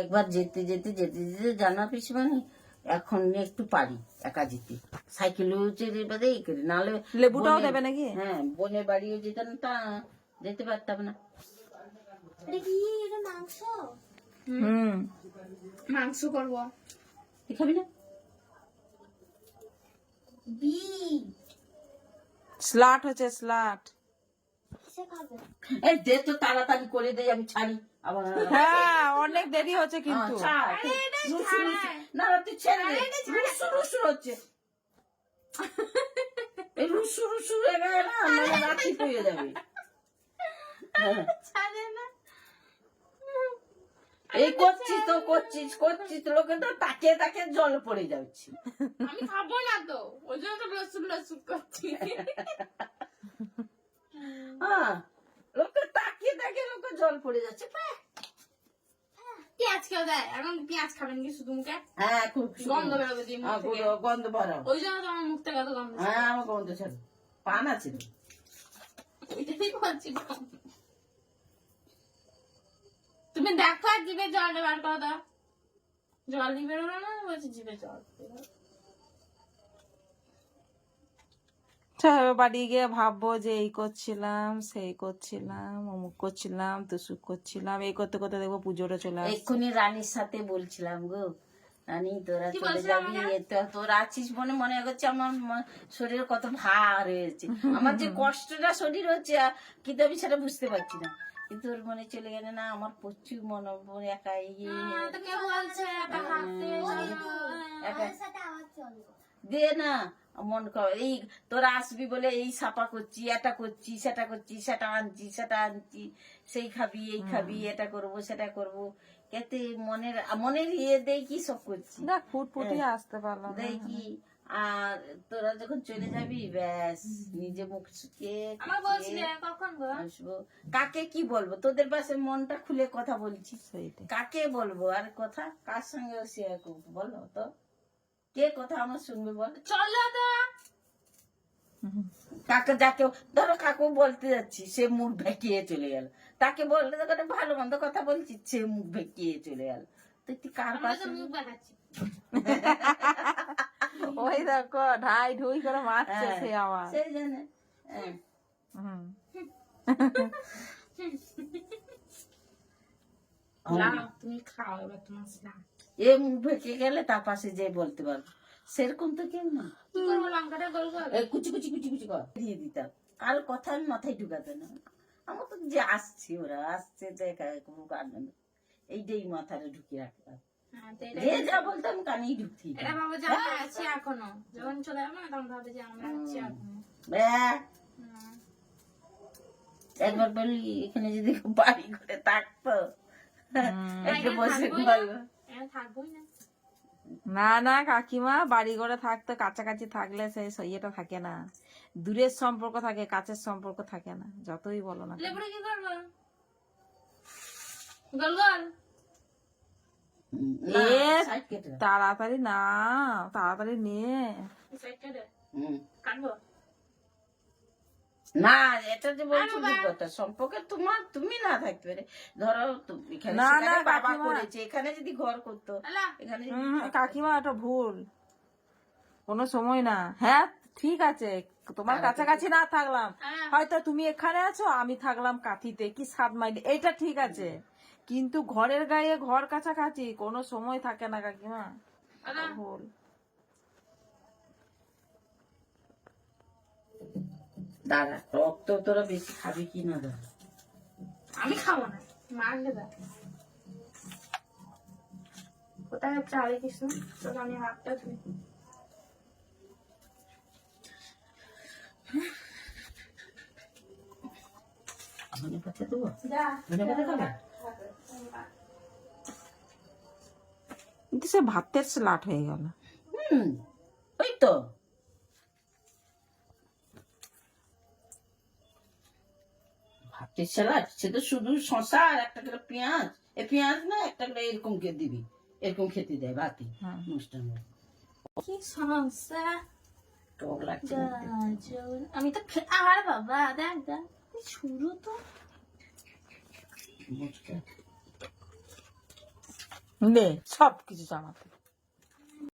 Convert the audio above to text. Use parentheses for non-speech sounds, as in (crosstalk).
একবার যেতে যেতে যেতে যেতে জানা পিছু মানে এখন একটু পারি একা যেতে। সাইকেলেও চেড়ে বাদে এই করি নাহলে লেবুটাও দেবে নাকি? হ্যাঁ বোনের বাড়িও যেতাম তা যেতে পারতাম না। এটা কি? এটা মাংস? হুম। মাংস করব। খাবি না? বি স্লাট হচ্ছে স্লাট। এই দে তো তাড়াতাড়ি করে দে আমি ছাড়ি। হ্যাঁ অনেক দেরি হচ্ছে কিন্তু। আচ্ছা, রুসু- না তুই ছেড়ে রুসু রুসু হচ্ছে। এই রুসু রুসু হয়ে গেলে না মানে রাখি পেয়ে যাবে। ছাড়ে না। এই করছিস তো করছিস করছিস তো লোকে তো তাকে তাকে জল পড়ে যাচ্ছে। আমি খাব না তো ওই জন্য তো করছি। হ্যাঁ লোকে তাকিয়ে তাকে লোকে জল পড়ে যাচ্ছে। পেঁয়াজ কেউ দেয়। এখন পেঁয়াজ খাবেন কি শুধু মুখে? হ্যাঁ গন্ধ বেরোবে দিয়ে মুখ হ্যাঁ, থেকে। গন্ধ- গন্ধ ওই জন্য তো আমার মুখ থেকে এত গন্ধ হ্যাঁ আমার গন্ধ ছাড়ো। পান আছে ওইটাই বলছি তুমি দেখো আর জিভে জলটা বার করো দাও। জল বেরোলো না? বলছি জিভে জল। বেরোলো। আচ্ছা, এবার (laughs) বাড়ি গিয়ে ভাববো যে এই করছিলাম সেই করছিলাম অমুক করছিলাম তুসুক করছিলাম এই করতে করতে দেখব পুজোটা চলে আসছে। এক্ষুনি রানীর সাথে বলছিলাম গো। রানী তোরা চলে যাবি তোরা আছিস মনে মনে করছে আমার শরীর কত ভার হয়েছে। (laughs) আমার যে কষ্টটা শরীর হচ্ছে কিন্তু আমি সেটা বুঝতে পারছি না। কিন্তু ওর মনে চলে গেলে না আমার প্রচুর মনে মনে একা তো কে বলছে একা। থাকতে একা দে না। মন কর এই তোরা আসবি বলে এই সাপা করছি এটা করছি সেটা করছি সেটা আনছি সেটা আনছি সেই খাবি এই খাবি এটা করব সেটা করব। এতে মনের মনের ইয়ে দেই কি সব করছি? ফুটফুটি আসতে পারলাম না। দেই কি? আর তোরা যখন চলে যাবি ব্যাস নিজে মুখ আসব। কাকে কি বলব? তোদের পাশে মনটা খুলে কথা বলছি। কাকে বলব? আর কথা কার সঙ্গে শেয়ার করব? বলো তো। কে কথা আমার শুনবে বল? চলো তো। কাকে যাকে ধরো কাকু বলতে যাচ্ছি সে মুখ ভেকিয়ে চলে গেল। তাকে দেখো একটা ভালো মন্দ কথা বলছি সে মুখ ভেকিয়ে চলে গেল। তো তুই কার পাশে? মুখ দেখাচ্ছি (laughs) ওই দেখো ঢাই ঢুই করে মারছে হ্যাঁ, সে আমার। সেই জানে হ্যাঁ। হুম। তুমি খাও এবার তোমার স্নান। এ মুখ ভেকে গেলে তার পাশে যে বলতে পারব সেরকম তো কেউ না। কুচি কুচি কুচি কুচি কর। দিয়ে দিতাম। আর কথা আমি মাথায় ঢুকাতে না। আমার তো যে আসছে ওরা আসছে দেখা কোনো কারণ এইটাই মাথায় ঢুকিয়ে রাখতাম হ্যাঁ, তো এটা- যে যা বলতাম কানেই ঢুকতি এটা ভাবো যে আমরা আছি এখনও। যখন চলে যাব না তখন ভাবে যে আমরা আছি এখনও। একবার বলি এখানে যদি বাড়ি করে থাকতো একটু বসে গল্প না। না কাকিমা বাড়ি ঘরে থাকতো কাছাকাছি থাকলে সেই স- ইয়েটা থাকে না। দূরের সম্পর্ক থাকে কাছের সম্পর্ক থাকে না যতই বলো না। তাড়াতাড়ি না। তাড়াতাড়ি নিয়ে। কাটবো? না এটা যে বলছি কথা সম্পর্কে তোমার তুমি না থাকতে পারে। ধরো এখানে না, সেখানে না, বাবা করেছে এখানে যদি ঘর করতো এখানে যদি হুম, থাকতো। কাকিমা এটা ভুল। কোনো সময় না। হ্যাঁ ঠিক আছে তোমার কাছাকাছি না থাকলাম। হ্যাঁ। হয়তো তুমি এখানে আছো আমি থাকলাম কাঠিতে কি সাত মাইল। এটা ঠিক আছে। কিন্তু ঘরের গায়ে ঘর কাছাকাছি কোনো সময় থাকে না কাকিমা। আলা ভুল দাঁড়া রক্ত তোরা বেশি খাবি কি না দাঁড়া। আমি খাব না মারলে দেখ কোথায় যাচ্ছে হরে কৃষ্ণ? তোকে আমি হাতটা ধুই ধনে পাতা দেবো? ধনে পাতা খাবে? কিন্তু সে ভাতের স্লাট হয়ে গেল। হুম ওই তো। স্যালাড সে তো শুধু শশা আর একটা করে পেঁয়াজ। এ পেঁয়াজ না একটা করে এরকম কে দিবি। এরকম খেতে দেয় হ্যাঁ। অনুষ্ঠান কি সমস্যা টক লাগছে আমি তো খে- আর বাবা দেখ দেখ শুরু তো। সব কিছু জামাতে।